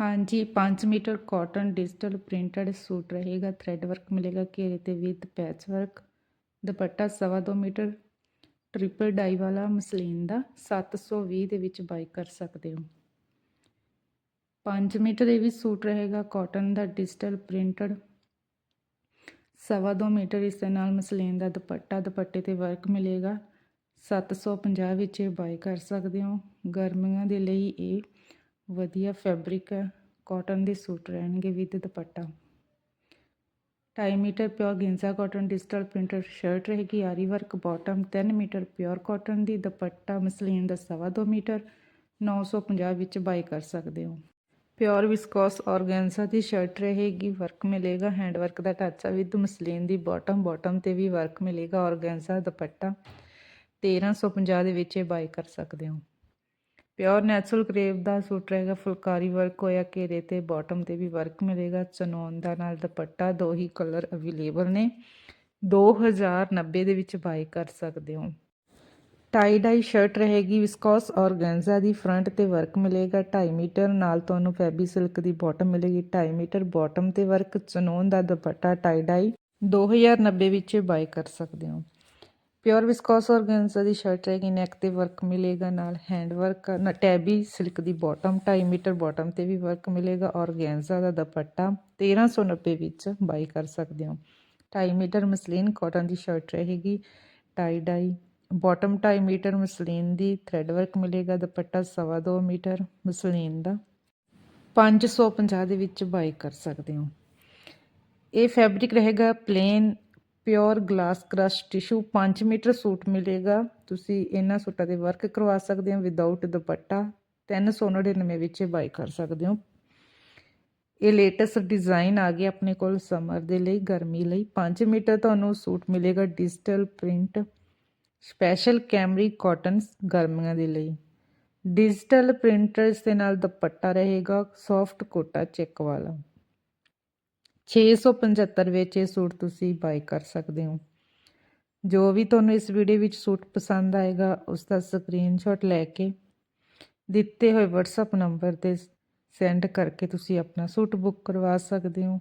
ਹਾਂਜੀ 5 meter cotton digital printed suit ਰਹੇਗਾ। Thread work ਮਿਲੇਗਾ ਘੇਰੇ ਤੇ ਵਿਦ ਪੈਚ ਵਰਕ। ਦੁਪੱਟਾ ਸਵਾ ਦੋ ਮੀਟਰ, ਟ੍ਰਿਪਲ ਡਾਈ ਵਾਲਾ ਮਸਲੀਨ ਦਾ 720 ਦੇ ਵਿੱਚ ਬਾਈ ਕਰ ਸਕਦੇ ਹੋ। 5 ਮੀਟਰ ਇਹ ਵੀ ਸੂਟ ਰਹੇਗਾ ਕਾਟਨ ਦਾ ਡਿਜੀਟਲ ਪ੍ਰਿੰਟਡ। ਸਵਾ ਦੋ ਮੀਟਰ ਇਸ ਦੇ ਨਾਲ ਮਸਲੀਨ ਦਾ ਦੁਪੱਟਾ, ਦੁਪੱਟੇ ਤੇ ਵਰਕ ਮਿਲੇਗਾ। 750 ਵਿੱਚ ਇਹ ਬਾਈ ਕਰ ਸਕਦੇ ਹੋ। ਗਰਮੀਆਂ ਦੇ ਲਈ ਇਹ ਵਧੀਆ ਫੈਬਰਿਕ ਹੈ ਕਾਟਨ ਦੇ ਸੂਟ ਰਹਿਣਗੇ ਵਿਦ ਦੁਪੱਟਾ। 2.5 ਮੀਟਰ ਪਿਓਰ ਗਿੰਜ਼ਾ ਕਾਟਨ ਡਿਜੀਟਲ ਪ੍ਰਿੰਟਡ ਸ਼ਰਟ ਰਹੇਗੀ, ਆਰੀ work bottom 3 meter pure cotton ਦੀ ਦੁਪੱਟਾ, ਮਸਲੀਨ ਦਾ ਸਵਾ ਦੋ ਮੀਟਰ 950 ਵਿੱਚ ਬਾਈ ਕਰ ਸਕਦੇ ਹੋ। ਪਿਓਰ ਵਿਸਕੋਸ ਔਰਗੈਂਜ਼ਾ ਦੀ ਸ਼ਰਟ ਰਹੇਗੀ ਵਰਕ ਮਿਲੇਗਾ ਹੈਂਡ ਵਰਕ ਦਾ ਟਾਚਾ ਵਿਦ ਮਸਲੀਨ ਦੀ ਬਾਟਮ ਬਾਟਮ ਤੇ ਵੀ ਵਰਕ ਮਿਲੇਗਾ ਔਰਗੈਂਜ਼ਾ ਦੁਪੱਟਾ 1350 ਦੇ ਵਿੱਚ ਇਹ ਬਾਈ ਕਰ ਸਕਦੇ ਹੋ। ਪਿਓਰ ਨੈਚੁਰਲ ਕਰੇਵ ਦਾ ਸੂਟ ਰਹੇਗਾ, ਫੁਲਕਾਰੀ ਵਰਕ ਹੋਇਆ, ਘੇਰੇ ਤੇ ਬਾਟਮ ਤੇ ਵੀ ਵਰਕ ਮਿਲੇਗਾ ਚਨੋਨ ਦਾ ਨਾਲ ਦੁਪੱਟਾ, ਦੋ ਹੀ ਕਲਰ ਅਵੇਲੇਬਲ ਨੇ। 2090 ਦੇ ਵਿੱਚ ਬਾਈ ਕਰ ਸਕਦੇ ਹੋ। ਟਾਈ ਡਾਈ ਸ਼ਰਟ ਰਹੇਗੀ ਵਿਸਕੋਸ ਔਰਗੈਂਜ਼ਾ ਦੀ ਫਰੰਟ ਤੇ ਵਰਕ ਮਿਲੇਗਾ 2.5 ਮੀਟਰ, ਨਾਲ ਤੁਹਾਨੂੰ ਫੈਬੀ ਸਿਲਕ ਦੀ ਬਾਟਮ ਮਿਲੇਗੀ 2.5 ਮੀਟਰ ਬਾਟਮ ਤੇ ਵਰਕ ਚਨੋਨ ਦਾ ਦੁਪੱਟਾ ਟਾਈ ਡਾਈ 2090 ਵਿੱਚ ਬਾਈ ਕਰ ਸਕਦੇ ਹੋ। ਪਿਓਰ ਵਿਸਕੋਸ ਔਰਗੈਂਜ਼ਾ ਦੀ ਸ਼ਰਟ ਰਹੇਗੀ ਨੈਕ ਤੇ ਵਰਕ ਮਿਲੇਗਾ ਨਾਲ ਹੈਂਡ ਵਰਕ ਟੈਬੀ ਸਿਲਕ ਦੀ ਬਾਟਮ 2.5 ਮੀਟਰ ਬਾਟਮ ਤੇ ਵੀ ਵਰਕ ਮਿਲੇਗਾ, ਔਰਗੈਂਜ਼ਾ ਦਾ ਦੁਪੱਟਾ 1390 ਵਿੱਚ ਬਾਈ ਕਰ ਸਕਦੇ ਹੋ। 2.5 ਮੀਟਰ ਮਸਲੀਨ ਕਾਟਨ ਦੀ ਸ਼ਰਟ ਰਹੇਗੀ tie dye bottom 2.5 meter muslin ਦੀ ਥ੍ਰੈਡ ਵਰਕ ਮਿਲੇਗਾ, ਦੁਪੱਟਾ ਸਵਾ ਦੋ ਮੀਟਰ ਮਸਲੀਨ ਦਾ 550 ਦੇ ਵਿੱਚ ਬਾਈ ਕਰ ਸਕਦੇ ਹੋ। ਇਹ ਫੈਬਰਿਕ ਰਹੇਗਾ plain pure glass crush tissue 5 meter suit ਮਿਲੇਗਾ। ਤੁਸੀਂ ਇਹਨਾਂ ਸੂਟਾਂ ਤੇ ਵਰਕ ਕਰਵਾ ਸਕਦੇ ਹੋ ਵਿਦਆਊਟ ਦੁਪੱਟਾ। 399 ਵਿੱਚ ਬਾਈ ਕਰ ਸਕਦੇ ਹੋ। ਇਹ ਲੇਟੈਸਟ ਡਿਜ਼ਾਈਨ ਆ ਗਿਆ ਆਪਣੇ ਕੋਲ ਸਮਰ ਦੇ ਲਈ, ਗਰਮੀ ਲਈ। 5 ਮੀਟਰ ਤੁਹਾਨੂੰ ਸੂਟ ਮਿਲੇਗਾ ਡਿਜੀਟਲ ਪ੍ਰਿੰਟ। ਸਪੈਸ਼ਲ ਕੈਮਰੀ ਕਾਟਨ ਗਰਮੀਆਂ ਦੇ ਲਈ। ਡਿਜੀਟਲ ਪ੍ਰਿੰਟਰਸ ਦੇ ਨਾਲ ਦੁਪੱਟਾ ਰਹੇਗਾ, ਸੌਫਟ ਕੋਟਾ ਚੈੱਕ ਵਾਲਾ। 675 ਵਿੱਚ ਇਹ ਸੂਟ ਤੁਸੀਂ ਬਾਈ ਕਰ ਸਕਦੇ ਹੋ। ਜੋ ਵੀ ਤੁਹਾਨੂੰ ਇਸ ਵੀਡੀਓ ਵਿੱਚ ਸੂਟ ਪਸੰਦ ਆਏਗਾ, ਉਸ ਦਾ ਸਕਰੀਨਸ਼ਾਟ ਲੈ ਕੇ ਦਿੱਤੇ ਹੋਏ WhatsApp ਨੰਬਰ ਤੇ ਸੈਂਡ ਕਰਕੇ ਤੁਸੀਂ ਆਪਣਾ ਸੂਟ ਬੁੱਕ ਕਰਵਾ ਸਕਦੇ ਹੋ।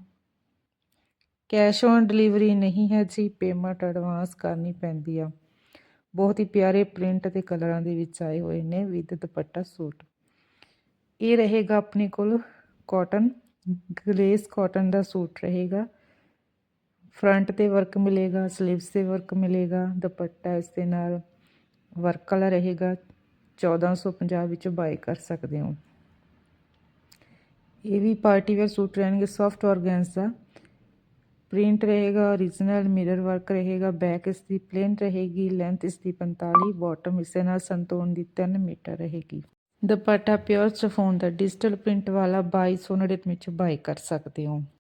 ਕੈਸ਼ ਔਨ ਡਿਲੀਵਰੀ ਨਹੀਂ ਹੈ ਜੀ ਪੇਮੈਂਟ ਐਡਵਾਂਸ ਕਰਨੀ ਪੈਂਦੀ ਆ। ਬਹੁਤ ਹੀ ਪਿਆਰੇ ਪ੍ਰਿੰਟ ਤੇ ਕਲਰਾਂ ਦੇ ਵਿੱਚ ਆਏ ਹੋਏ ਨੇ ਵਿਦ ਦੁਪੱਟਾ ਸੂਟ। ਇਹ ਰਹੇਗਾ ਆਪਣੇ ਕੋਲ ਕਾਟਨ ਗਲੇਸ ਕਾਟਨ ਦਾ ਸੂਟ ਰਹੇਗਾ। ਫਰੰਟ ਤੇ ਵਰਕ ਮਿਲੇਗਾ, ਸਲੀਵਸ ਤੇ ਵਰਕ ਮਿਲੇਗਾ, ਦੁਪੱਟਾ ਇਸ ਦੇ ਨਾਲ ਵਰਕ ਵਾਲਾ ਰਹੇਗਾ। 1450 ਵਿੱਚ ਬਾਈ ਕਰ ਸਕਦੇ ਹੋ। ਇਹ ਵੀ ਪਾਰਟੀ ਵੇਅਰ ਸੂਟ ਰਹਿਣਗੇ, ਸੌਫਟ ਦਾ। ਪ੍ਰਿੰਟ ਰਹੇਗਾ origignal ਮਿਰਰ ਵਰਕ ਰਹੇਗਾ ਬੈਕ ਇਸ ਦੀ ਪਲੇਨ ਰਹੇਗੀ ਲੈਂਥ ਇਸ ਦੀ 45 ਬਾਟਮ ਦੇ ਨਾਲ ਸੰਤੋਨ ਦੀ 3 ਮੀਟਰ ਰਹੇਗੀ। ਦੁਪੱਟਾ ਪਿਓਰ ਚਫੋਨ ਦਾ ਡਿਜੀਟਲ ਪ੍ਰਿੰਟ ਵਾਲਾ 2299 ਵਿੱਚ ਬਾਏ ਕਰ ਸਕਦੇ ਹੋ।